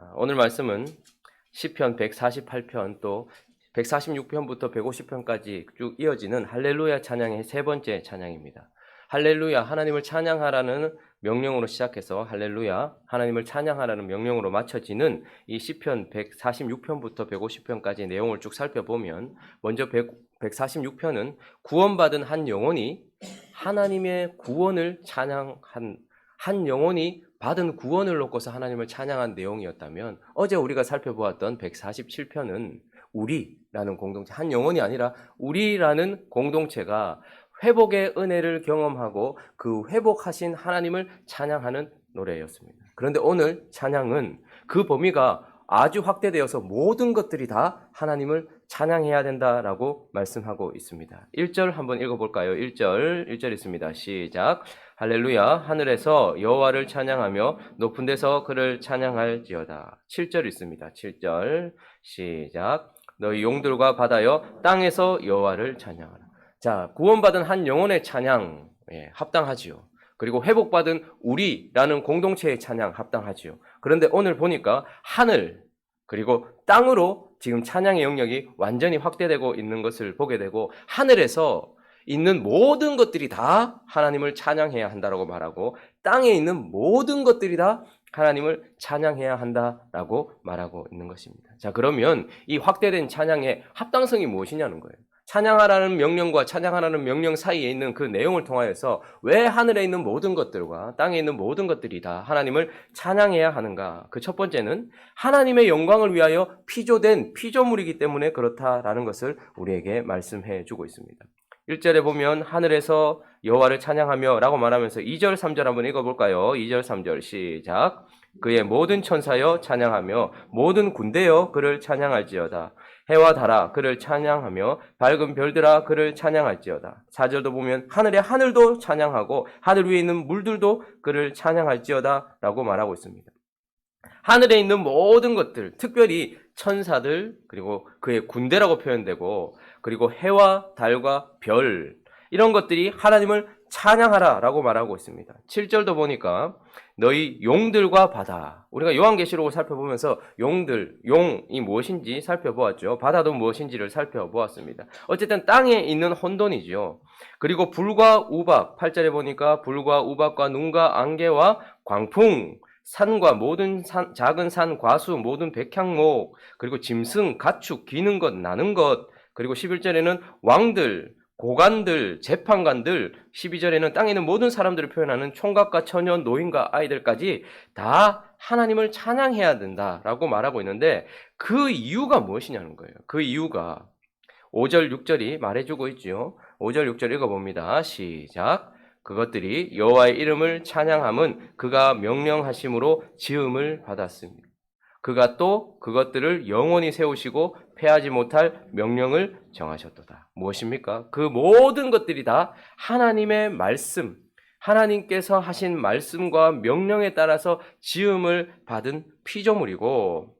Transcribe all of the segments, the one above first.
아, 오늘 말씀은 시편 148편 또 146편부터 150편까지 쭉 이어지는 할렐루야 찬양의 세 번째 찬양입니다. 할렐루야 하나님을 찬양하라는 명령으로 시작해서 할렐루야 하나님을 찬양하라는 명령으로 맞춰지는 이 시편 146편부터 150편까지 내용을 쭉 살펴보면 먼저 100, 146편은 구원받은 한 영혼이 하나님의 구원을 찬양한 한 영혼이 받은 구원을 놓고서 하나님을 찬양한 내용이었다면 어제 우리가 살펴보았던 147편은 우리라는 공동체 한 영혼이 아니라 우리라는 공동체가 회복의 은혜를 경험하고 그 회복하신 하나님을 찬양하는 노래였습니다. 그런데 오늘 찬양은 그 범위가 아주 확대되어서 모든 것들이 다 하나님을 찬양해야 된다라고 말씀하고 있습니다. 1절 한번 읽어볼까요? 1절, 1절 있습니다. 시작. 할렐루야, 하늘에서 여호와를 찬양하며 높은 데서 그를 찬양할지어다. 7절 있습니다. 7절, 시작. 너희 용들과 바다여 땅에서 여호와를 찬양하라. 자, 구원받은 한 영혼의 찬양 예, 합당하지요. 그리고 회복받은 우리라는 공동체의 찬양 합당하지요. 그런데 오늘 보니까 하늘 그리고 땅으로 지금 찬양의 영역이 완전히 확대되고 있는 것을 보게 되고 하늘에서 있는 모든 것들이 다 하나님을 찬양해야 한다라고 말하고 땅에 있는 모든 것들이 다 하나님을 찬양해야 한다라고 말하고 있는 것입니다. 자, 그러면 이 확대된 찬양의 합당성이 무엇이냐는 거예요. 찬양하라는 명령과 찬양하라는 명령 사이에 있는 그 내용을 통하여서 왜 하늘에 있는 모든 것들과 땅에 있는 모든 것들이 다 하나님을 찬양해야 하는가? 그 첫 번째는 하나님의 영광을 위하여 피조된 피조물이기 때문에 그렇다라는 것을 우리에게 말씀해 주고 있습니다. 1절에 보면 하늘에서 여호와를 찬양하며 라고 말하면서 2절, 3절 한번 읽어 볼까요? 2절, 3절 시작. 그의 모든 천사여 찬양하며 모든 군대여 그를 찬양할지어다. 해와 달아 그를 찬양하며 밝은 별들아 그를 찬양할지어다. 4절도 보면 하늘의 하늘도 찬양하고 하늘 위에 있는 물들도 그를 찬양할지어다 라고 말하고 있습니다. 하늘에 있는 모든 것들, 특별히 천사들, 그리고 그의 군대라고 표현되고, 그리고 해와 달과 별, 이런 것들이 하나님을 찬양하라 라고 말하고 있습니다. 7절도 보니까 너희 용들과 바다. 우리가 요한계시록을 살펴보면서 용들, 용이 무엇인지 살펴보았죠. 바다도 무엇인지를 살펴보았습니다. 어쨌든 땅에 있는 혼돈이죠. 그리고 불과 우박, 8절에 보니까 불과 우박과 눈과 안개와 광풍, 산과 모든 산, 작은 산, 과수, 모든 백향목, 그리고 짐승, 가축, 기는 것, 나는 것, 그리고 11절에는 왕들, 고관들, 재판관들, 12절에는 땅에 있는 모든 사람들을 표현하는 총각과 처녀, 노인과 아이들까지 다 하나님을 찬양해야 된다라고 말하고 있는데 그 이유가 무엇이냐는 거예요. 그 이유가 5절, 6절이 말해주고 있죠. 5절, 6절 읽어봅니다. 시작. 그것들이 여호와의 이름을 찬양함은 그가 명령하심으로 지음을 받았습니다. 그가 또 그것들을 영원히 세우시고 패하지 못할 명령을 정하셨도다. 무엇입니까? 그 모든 것들이 다 하나님의 말씀, 하나님께서 하신 말씀과 명령에 따라서 지음을 받은 피조물이고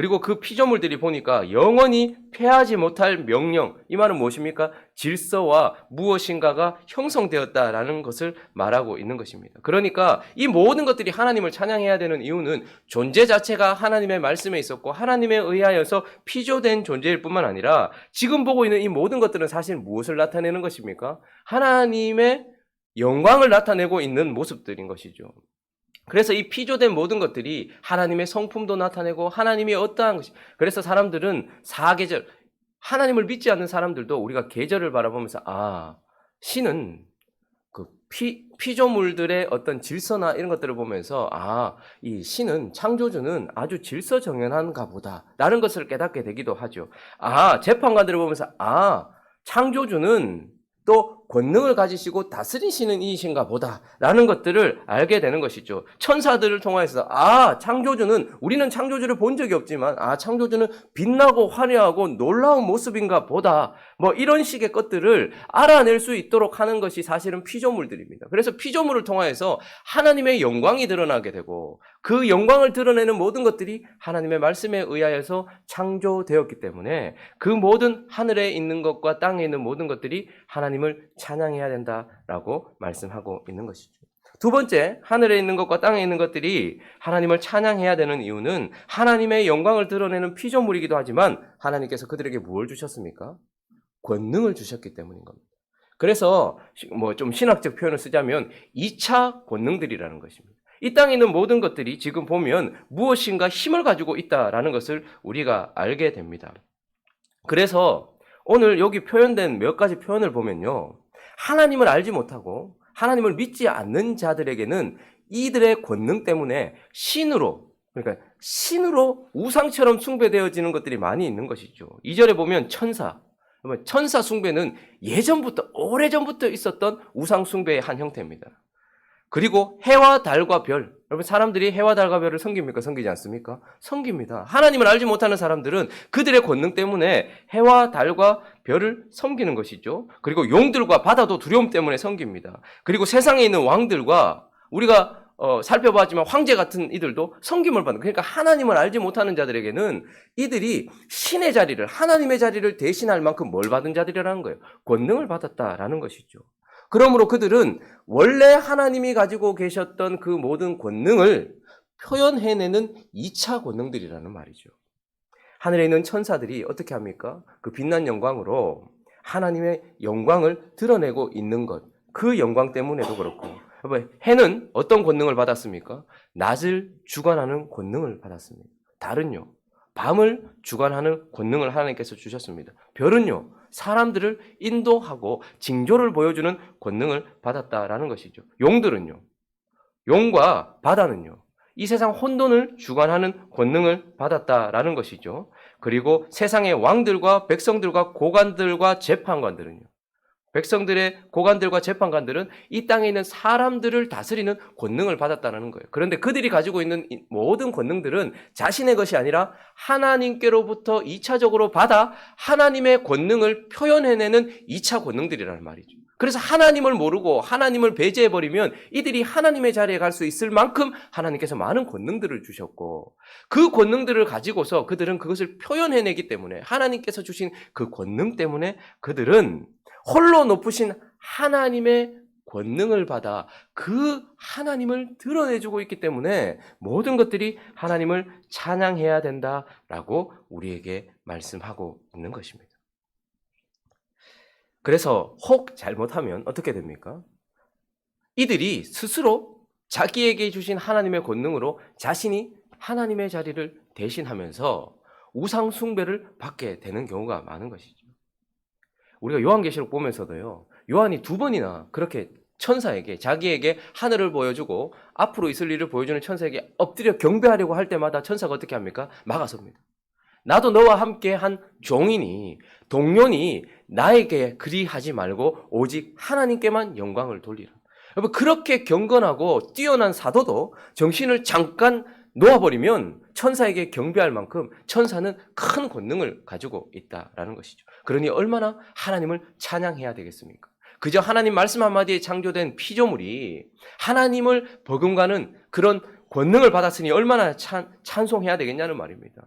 그리고 그 피조물들이 보니까 영원히 패하지 못할 명령, 이 말은 무엇입니까? 질서와 무엇인가가 형성되었다라는 것을 말하고 있는 것입니다. 그러니까 이 모든 것들이 하나님을 찬양해야 되는 이유는 존재 자체가 하나님의 말씀에 있었고 하나님에 의하여서 피조된 존재일 뿐만 아니라 지금 보고 있는 이 모든 것들은 사실 무엇을 나타내는 것입니까? 하나님의 영광을 나타내고 있는 모습들인 것이죠. 그래서 이 피조된 모든 것들이 하나님의 성품도 나타내고 하나님이 어떠한 것이 그래서 사람들은 사계절 하나님을 믿지 않는 사람들도 우리가 계절을 바라보면서 아 신은 그 피, 피조물들의 어떤 질서나 이런 것들을 보면서 아 이 신은 창조주는 아주 질서 정연한가 보다라는 것을 깨닫게 되기도 하죠. 아 재판관들을 보면서 아 창조주는 또 권능을 가지시고 다스리시는 이신가 보다라는 것들을 알게 되는 것이죠. 천사들을 통해서 아 창조주는 우리는 창조주를 본 적이 없지만 아 창조주는 빛나고 화려하고 놀라운 모습인가 보다 뭐 이런 식의 것들을 알아낼 수 있도록 하는 것이 사실은 피조물들입니다. 그래서 피조물을 통하여서 하나님의 영광이 드러나게 되고 그 영광을 드러내는 모든 것들이 하나님의 말씀에 의하여서 창조되었기 때문에 그 모든 하늘에 있는 것과 땅에 있는 모든 것들이 하나님을 찬양해야 된다라고 말씀하고 있는 것이죠. 두 번째, 하늘에 있는 것과 땅에 있는 것들이 하나님을 찬양해야 되는 이유는 하나님의 영광을 드러내는 피조물이기도 하지만 하나님께서 그들에게 뭘 주셨습니까? 권능을 주셨기 때문인 겁니다. 그래서 뭐 좀 신학적 표현을 쓰자면 2차 권능들이라는 것입니다. 이 땅에 있는 모든 것들이 지금 보면 무엇인가 힘을 가지고 있다라는 것을 우리가 알게 됩니다. 그래서 오늘 여기 표현된 몇 가지 표현을 보면요. 하나님을 알지 못하고 하나님을 믿지 않는 자들에게는 이들의 권능 때문에 신으로 그러니까 신으로 우상처럼 숭배되어지는 것들이 많이 있는 것이죠. 2절에 보면 천사 천사 숭배는 예전부터 오래전부터 있었던 우상 숭배의 한 형태입니다. 그리고 해와 달과 별. 여러분 사람들이 해와 달과 별을 섬깁니까? 섬기지 않습니까? 섬깁니다. 하나님을 알지 못하는 사람들은 그들의 권능 때문에 해와 달과 별을 섬기는 것이죠. 그리고 용들과 바다도 두려움 때문에 섬깁니다. 그리고 세상에 있는 왕들과 우리가 어, 살펴봤지만 황제 같은 이들도 섬김을 받는 그러니까 하나님을 알지 못하는 자들에게는 이들이 신의 자리를 하나님의 자리를 대신할 만큼 뭘 받은 자들이라는 거예요. 권능을 받았다라는 것이죠. 그러므로 그들은 원래 하나님이 가지고 계셨던 그 모든 권능을 표현해내는 2차 권능들이라는 말이죠. 하늘에 있는 천사들이 어떻게 합니까? 그 빛난 영광으로 하나님의 영광을 드러내고 있는 것. 그 영광 때문에도 그렇고. 해는 어떤 권능을 받았습니까? 낮을 주관하는 권능을 받았습니다. 달은요, 밤을 주관하는 권능을 하나님께서 주셨습니다. 별은요, 사람들을 인도하고 징조를 보여주는 권능을 받았다라는 것이죠. 용들은요, 용과 바다는요, 이 세상 혼돈을 주관하는 권능을 받았다라는 것이죠. 그리고 세상의 왕들과 백성들과 고관들과 재판관들은요. 백성들의 고관들과 재판관들은 이 땅에 있는 사람들을 다스리는 권능을 받았다는 거예요. 그런데 그들이 가지고 있는 이 모든 권능들은 자신의 것이 아니라 하나님께로부터 2차적으로 받아 하나님의 권능을 표현해내는 2차 권능들이라는 말이죠. 그래서 하나님을 모르고 하나님을 배제해버리면 이들이 하나님의 자리에 갈 수 있을 만큼 하나님께서 많은 권능들을 주셨고 그 권능들을 가지고서 그들은 그것을 표현해내기 때문에 하나님께서 주신 그 권능 때문에 그들은 홀로 높으신 하나님의 권능을 받아 그 하나님을 드러내주고 있기 때문에 모든 것들이 하나님을 찬양해야 된다라고 우리에게 말씀하고 있는 것입니다. 그래서 혹 잘못하면 어떻게 됩니까? 이들이 스스로 자기에게 주신 하나님의 권능으로 자신이 하나님의 자리를 대신하면서 우상 숭배를 받게 되는 경우가 많은 것이죠. 우리가 요한계시록 보면서도요. 요한이 두 번이나 그렇게 천사에게 자기에게 하늘을 보여주고 앞으로 있을 일을 보여주는 천사에게 엎드려 경배하려고 할 때마다 천사가 어떻게 합니까? 막아섭니다. 나도 너와 함께 한 종이니 동료니 나에게 그리하지 말고 오직 하나님께만 영광을 돌리라. 여러분 그렇게 경건하고 뛰어난 사도도 정신을 잠깐 놓아버리면 천사에게 경배할 만큼 천사는 큰 권능을 가지고 있다라는 것이죠. 그러니 얼마나 하나님을 찬양해야 되겠습니까? 그저 하나님 말씀 한마디에 창조된 피조물이 하나님을 버금가는 그런 권능을 받았으니 얼마나 찬, 찬송해야 되겠냐는 말입니다.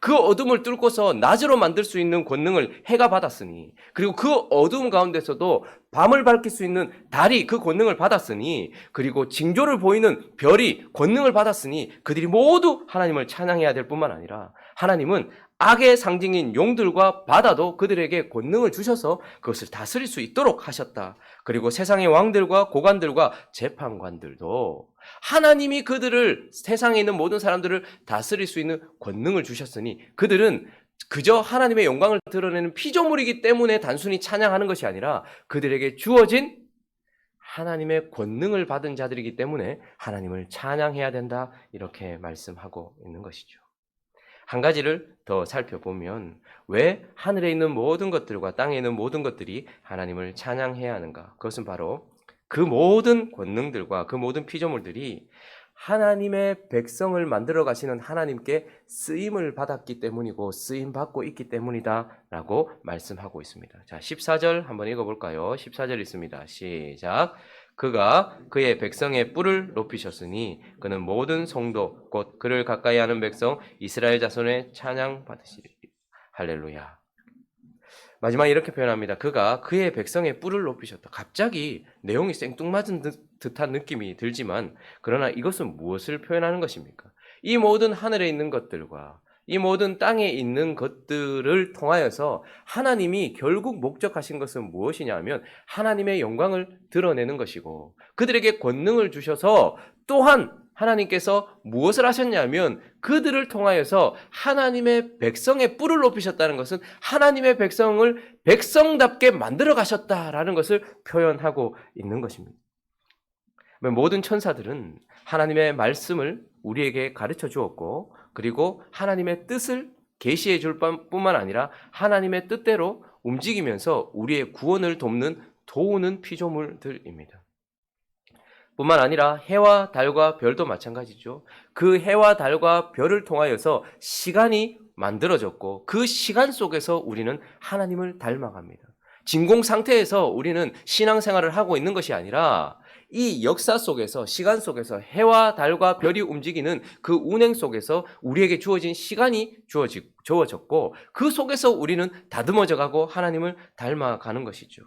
그 어둠을 뚫고서 낮으로 만들 수 있는 권능을 해가 받았으니 그리고 그 어둠 가운데서도 밤을 밝힐 수 있는 달이 그 권능을 받았으니 그리고 징조를 보이는 별이 권능을 받았으니 그들이 모두 하나님을 찬양해야 될 뿐만 아니라 하나님은 악의 상징인 용들과 바다도 그들에게 권능을 주셔서 그것을 다스릴 수 있도록 하셨다. 그리고 세상의 왕들과 고관들과 재판관들도 하나님이 그들을 세상에 있는 모든 사람들을 다스릴 수 있는 권능을 주셨으니 그들은 그저 하나님의 영광을 드러내는 피조물이기 때문에 단순히 찬양하는 것이 아니라 그들에게 주어진 하나님의 권능을 받은 자들이기 때문에 하나님을 찬양해야 된다. 이렇게 말씀하고 있는 것이죠. 한 가지를 더 살펴보면 왜 하늘에 있는 모든 것들과 땅에 있는 모든 것들이 하나님을 찬양해야 하는가? 그것은 바로 그 모든 권능들과 그 모든 피조물들이 하나님의 백성을 만들어 가시는 하나님께 쓰임을 받았기 때문이고 쓰임 받고 있기 때문이다라고 말씀하고 있습니다. 자, 14절 한번 읽어 볼까요? 14절 있습니다. 시작. 그가 그의 백성의 뿔을 높이셨으니 그는 모든 성도 곧 그를 가까이 하는 백성 이스라엘 자손의 찬양 받으시리. 할렐루야. 마지막에 이렇게 표현합니다. 그가 그의 백성의 뿔을 높이셨다. 갑자기 내용이 생뚱맞은 듯- 듯한 느낌이 들지만 그러나 이것은 무엇을 표현하는 것입니까? 이 모든 하늘에 있는 것들과 이 모든 땅에 있는 것들을 통하여서 하나님이 결국 목적하신 것은 무엇이냐 하면 하나님의 영광을 드러내는 것이고 그들에게 권능을 주셔서 또한 하나님께서 무엇을 하셨냐면 그들을 통하여서 하나님의 백성의 뿔을 높이셨다는 것은 하나님의 백성을 백성답게 만들어 가셨다라는 것을 표현하고 있는 것입니다. 모든 천사들은 하나님의 말씀을 우리에게 가르쳐 주었고 그리고 하나님의 뜻을 계시해 줄 뿐만 아니라 하나님의 뜻대로 움직이면서 우리의 구원을 돕는 도우는 피조물들입니다. 뿐만 아니라 해와 달과 별도 마찬가지죠. 그 해와 달과 별을 통하여서 시간이 만들어졌고 그 시간 속에서 우리는 하나님을 닮아갑니다. 진공 상태에서 우리는 신앙생활을 하고 있는 것이 아니라 이 역사 속에서 시간 속에서 해와 달과 별이 움직이는 그 운행 속에서 우리에게 주어진 시간이 주어지, 주어졌고 그 속에서 우리는 다듬어져 가고 하나님을 닮아가는 것이죠.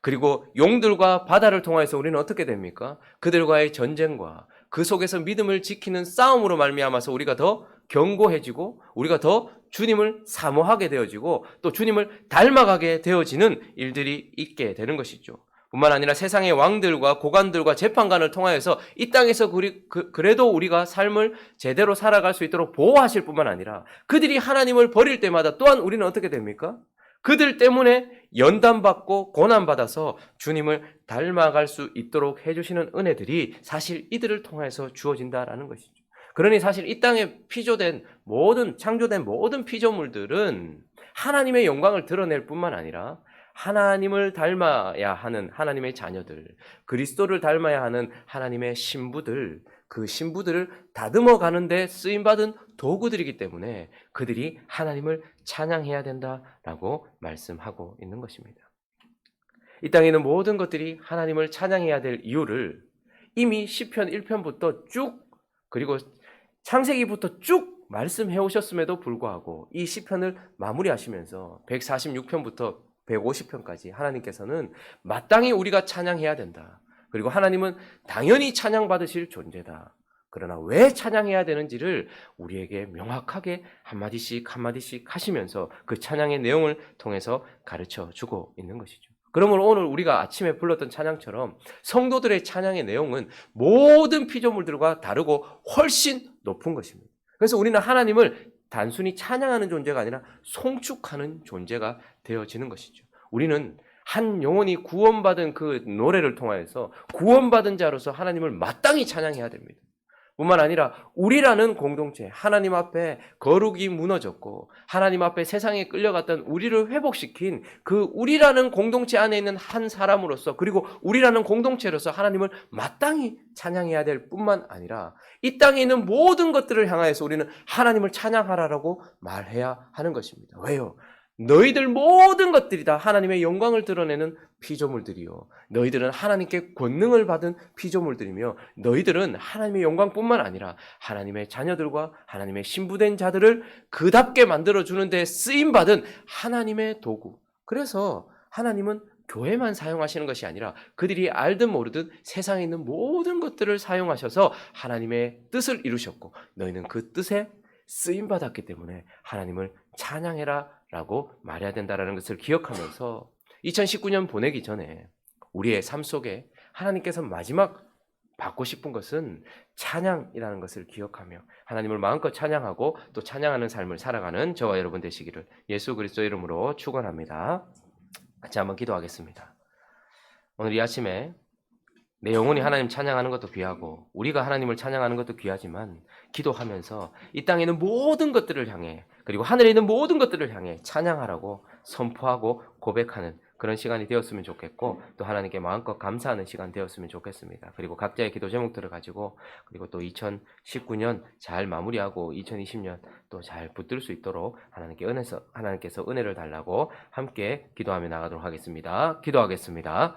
그리고 용들과 바다를 통해서 우리는 어떻게 됩니까? 그들과의 전쟁과 그 속에서 믿음을 지키는 싸움으로 말미암아서 우리가 더 견고해지고 우리가 더 주님을 사모하게 되어지고 또 주님을 닮아가게 되어지는 일들이 있게 되는 것이죠. 뿐만 아니라 세상의 왕들과 고관들과 재판관을 통하여서 이 땅에서 그리, 그, 그래도 우리가 삶을 제대로 살아갈 수 있도록 보호하실 뿐만 아니라 그들이 하나님을 버릴 때마다 또한 우리는 어떻게 됩니까? 그들 때문에 연단받고 고난받아서 주님을 닮아갈 수 있도록 해주시는 은혜들이 사실 이들을 통해서 주어진다라는 것이죠. 그러니 사실 이 땅에 피조된 모든, 창조된 모든 피조물들은 하나님의 영광을 드러낼 뿐만 아니라 하나님을 닮아야 하는 하나님의 자녀들, 그리스도를 닮아야 하는 하나님의 신부들, 그 신부들을 다듬어 가는데 쓰임 받은 도구들이기 때문에 그들이 하나님을 찬양해야 된다라고 말씀하고 있는 것입니다. 이 땅에 있는 모든 것들이 하나님을 찬양해야 될 이유를 이미 시편 1편부터 쭉 그리고 창세기부터 쭉 말씀해 오셨음에도 불구하고 이 시편을 마무리하시면서 146편부터 150편까지 하나님께서는 마땅히 우리가 찬양해야 된다. 그리고 하나님은 당연히 찬양받으실 존재다. 그러나 왜 찬양해야 되는지를 우리에게 명확하게 한마디씩 한마디씩 하시면서 그 찬양의 내용을 통해서 가르쳐 주고 있는 것이죠. 그러므로 오늘 우리가 아침에 불렀던 찬양처럼 성도들의 찬양의 내용은 모든 피조물들과 다르고 훨씬 높은 것입니다. 그래서 우리는 하나님을 단순히 찬양하는 존재가 아니라 송축하는 존재가 되어지는 것이죠. 우리는 한 영혼이 구원받은 그 노래를 통하여서 구원받은 자로서 하나님을 마땅히 찬양해야 됩니다. 뿐만 아니라 우리라는 공동체, 하나님 앞에 거룩이 무너졌고 하나님 앞에 세상에 끌려갔던 우리를 회복시킨 그 우리라는 공동체 안에 있는 한 사람으로서 그리고 우리라는 공동체로서 하나님을 마땅히 찬양해야 될 뿐만 아니라 이 땅에 있는 모든 것들을 향하여서 우리는 하나님을 찬양하라라고 말해야 하는 것입니다. 왜요? 너희들 모든 것들이 다 하나님의 영광을 드러내는 피조물들이요. 너희들은 하나님께 권능을 받은 피조물들이며 너희들은 하나님의 영광뿐만 아니라 하나님의 자녀들과 하나님의 신부된 자들을 그답게 만들어 주는데 쓰임 받은 하나님의 도구. 그래서 하나님은 교회만 사용하시는 것이 아니라 그들이 알든 모르든 세상에 있는 모든 것들을 사용하셔서 하나님의 뜻을 이루셨고 너희는 그 뜻에 쓰임 받았기 때문에 하나님을 찬양해라 라고 말해야 된다라는 것을 기억하면서 2019년 보내기 전에 우리의 삶 속에 하나님께서 마지막 받고 싶은 것은 찬양이라는 것을 기억하며 하나님을 마음껏 찬양하고 또 찬양하는 삶을 살아가는 저와 여러분 되시기를 예수 그리스도 이름으로 축원합니다. 같이 한번 기도하겠습니다. 오늘 이 아침에 내 영혼이 하나님 찬양하는 것도 귀하고 우리가 하나님을 찬양하는 것도 귀하지만 기도하면서 이 땅에 있는 모든 것들을 향해 그리고 하늘에 있는 모든 것들을 향해 찬양하라고 선포하고 고백하는 그런 시간이 되었으면 좋겠고 또 하나님께 마음껏 감사하는 시간 되었으면 좋겠습니다. 그리고 각자의 기도 제목들을 가지고 그리고 또 2019년 잘 마무리하고 2020년 또 잘 붙들 수 있도록 하나님께 은혜서 하나님께서 은혜를 달라고 함께 기도하며 나가도록 하겠습니다. 기도하겠습니다.